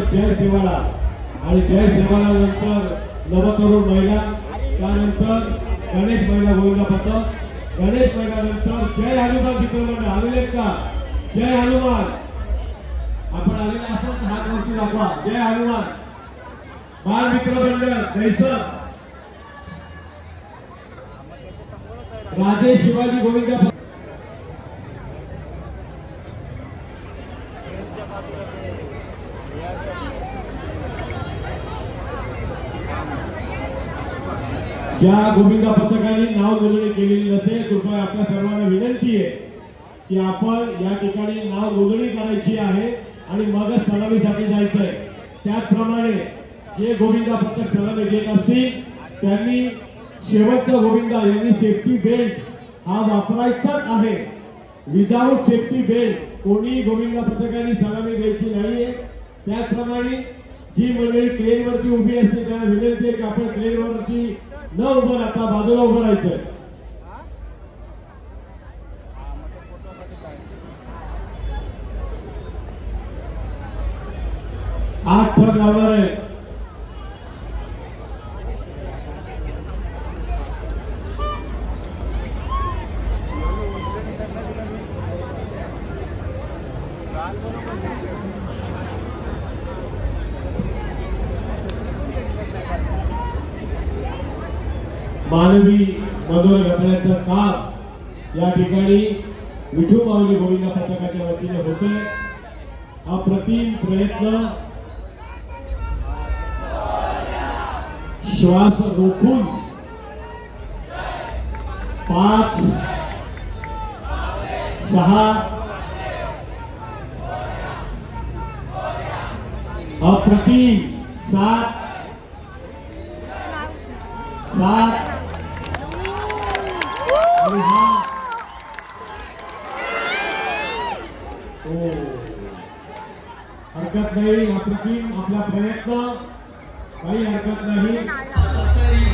जय शिवाला आणि जय शिवाला नंतर नवतरुण महिला त्यानंतर गणेश महिला गोविंदा पथक गणेश महिला नंतर जय हनुमान चित्रमंडळ आलेले का? जय हनुमान. आपण आलेले असाल तर हात वरती दाखवा. जय हनुमान. बाल मित्रमंडळ जयसर कैसर राजे शिवाजी गोविंदा पथक ज्या गोविंदा पथकाने नाव नोंदणी केलेली नसेल कृपया आपल्या सर्वांना विनंती आहे की आपण या ठिकाणी नाव नोंदणी करायची आहे आणि मगच सलामीसाठी जायचंय. त्याचप्रमाणे जे गोविंदा पथक सलामी घेत असतील त्यांनी शेवटचा गोविंदा यांनी सेफ्टी बेल्ट हा वापरायचाच आहे. विदाऊट सेफ्टी बेल्ट कोणी गोविंदा पथकाने सलामी द्यायची नाहीये. त्याचप्रमाणे जी मंडळी क्रेनवरती उभी असते त्यांना विनंती आहे की आपण क्रेनवरती न उभं राहता बाजूला उभं राहायचं. आठ ठग लावणार आहे. मानवी मधुर घालण्याचं काम या ठिकाणी विठू माऊली गोविंद पथकाच्या वतीने होते हा प्रतिम प्रयत्न श्वास रोखून पाच सहा अप्रतिम सात सात हरकत नाही अप्रतिम आपला प्रयत्न. काही हरकत नाही.